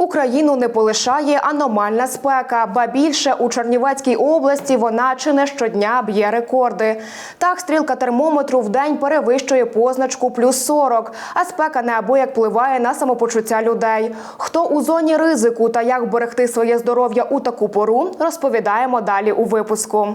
Україну не полишає аномальна спека, ба більше у Чернівецькій області вона чи не щодня б'є рекорди. Так, стрілка термометру в день перевищує позначку плюс 40, а спека неабияк впливає на самопочуття людей. Хто у зоні ризику та як берегти своє здоров'я у таку пору, розповідаємо далі у випуску.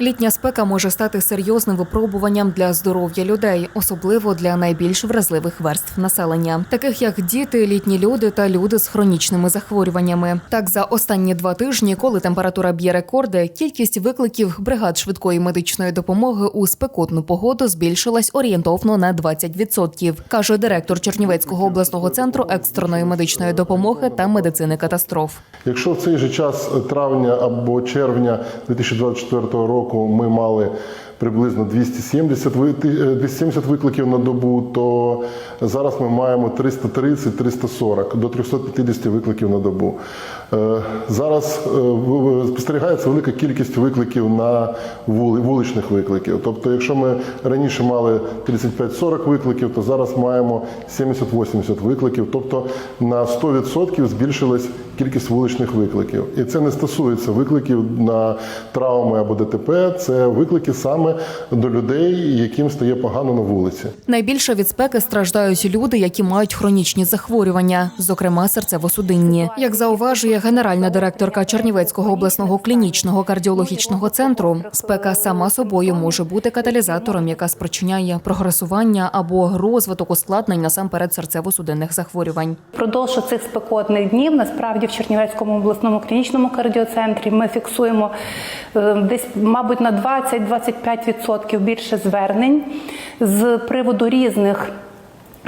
Літня спека може стати серйозним випробуванням для здоров'я людей, особливо для найбільш вразливих верств населення, таких як діти, літні люди та люди з хронічними захворюваннями. Так, за останні два тижні, коли температура б'є рекорди, кількість викликів бригад швидкої медичної допомоги у спекотну погоду збільшилась орієнтовно на 20%, каже директор Чернівецького обласного центру екстреної медичної допомоги та медицини катастроф. Якщо в цей же час травня або червня 2024 року ми мали приблизно 270, ви- ти- е, 270 викликів на добу, то зараз ми маємо 330-340 до 350 викликів на добу. Е, Зараз е, спостерігається велика кількість викликів на вули- вуличних викликів. Тобто, якщо ми раніше мали 35-40 викликів, то зараз маємо 70-80 викликів. Тобто на 100% збільшилась кількість вуличних викликів. І це не стосується викликів на травми або ДТП, це виклики саме до людей, яким стає погано на вулиці. Найбільше від спеки страждають люди, які мають хронічні захворювання, зокрема серцево-судинні. Як зауважує генеральна директорка Чернівецького обласного клінічного кардіологічного центру, спека сама собою може бути каталізатором, яка спричиняє прогресування або розвиток ускладнень насамперед серцево-судинних захворювань. Впродовж цих спекотних днів насправді в Чернівецькому обласному клінічному кардіоцентрі ми фіксуємо е, десь, мабуть, на 20-25% більше звернень з приводу різних.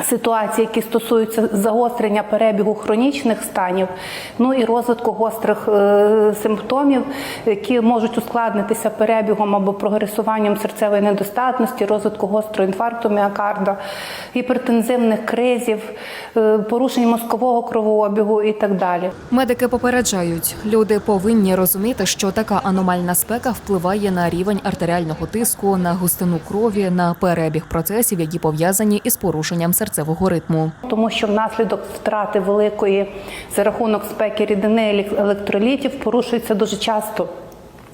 Ситуацій, які стосуються загострення перебігу хронічних станів, ну і розвитку гострих е, симптомів, які можуть ускладнитися перебігом або прогресуванням серцевої недостатності, розвитку гострого інфаркту міокарда, гіпертензивних кризів, е, порушень мозкового кровообігу і так далі. Медики попереджають, люди повинні розуміти, що така аномальна спека впливає на рівень артеріального тиску, на густину крові, на перебіг процесів, які пов'язані із порушенням серцевого ритму. Тому що внаслідок втрати великої за рахунок спеки рідини елек- електролітів порушується дуже часто.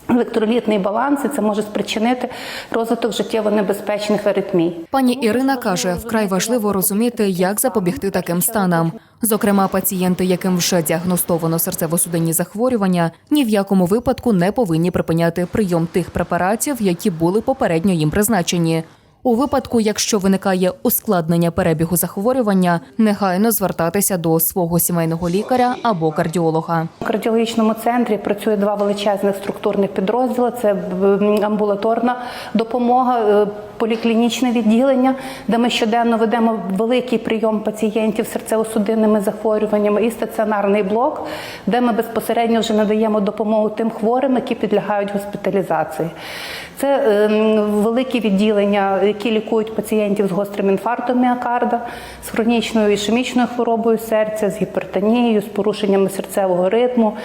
Електролітний баланс і це може спричинити розвиток життєво небезпечних аритмій. Пані Ірина каже, вкрай важливо розуміти, як запобігти таким станам. Зокрема, пацієнти, яким вже діагностовано серцево-судинні захворювання, ні в якому випадку не повинні припиняти прийом тих препаратів, які були попередньо їм призначені. У випадку, якщо виникає ускладнення перебігу захворювання, негайно звертатися до свого сімейного лікаря або кардіолога. У кардіологічному центрі працює два величезних структурних підрозділи: це амбулаторна допомога, е, поліклінічне відділення, де ми щоденно ведемо великий прийом пацієнтів серцево-судинними захворюваннями, і стаціонарний блок, де ми безпосередньо вже надаємо допомогу тим хворим, які підлягають госпіталізації. Це е, великі відділення, які лікують пацієнтів з гострим інфарктом міокарда, з хронічною ішемічною хворобою серця, з гіпертонією, з порушеннями серцевого ритму,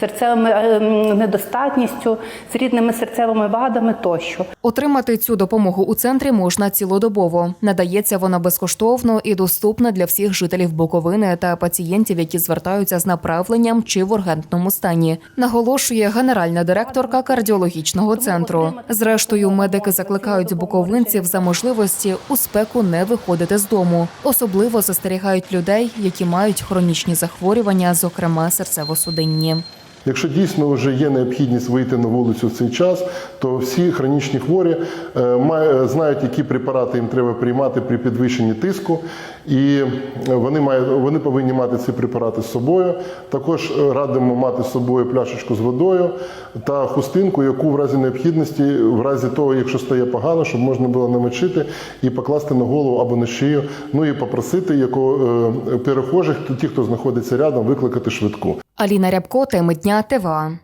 серцевими е, недостатністю, з рідними серцевими вадами тощо. Отримати цю допомогу у центрі можна цілодобово. Надається вона безкоштовно і доступна для всіх жителів Буковини та пацієнтів, які звертаються з направленням чи в ургентному стані. Наголошує генеральна директорка кардіологічного центру. Зрештою, медики закликають буковинців за можливості у спеку не виходити з дому. Особливо застерігають людей, які мають хронічні захворювання, зокрема серцево-судинні. Якщо дійсно вже є необхідність вийти на вулицю в цей час, то всі хронічні хворі е, знають, які препарати їм треба приймати при підвищенні тиску, і вони мають вони повинні мати ці препарати з собою. Також е, радимо мати з собою пляшечку з водою та хустинку, яку в разі необхідності, в разі того, якщо стає погано, щоб можна було намочити і покласти на голову або на шию. Ну і попросити яко, е, перехожих, ті, хто знаходиться рядом, викликати швидку. Аліна Рябко, теми дня ТВА.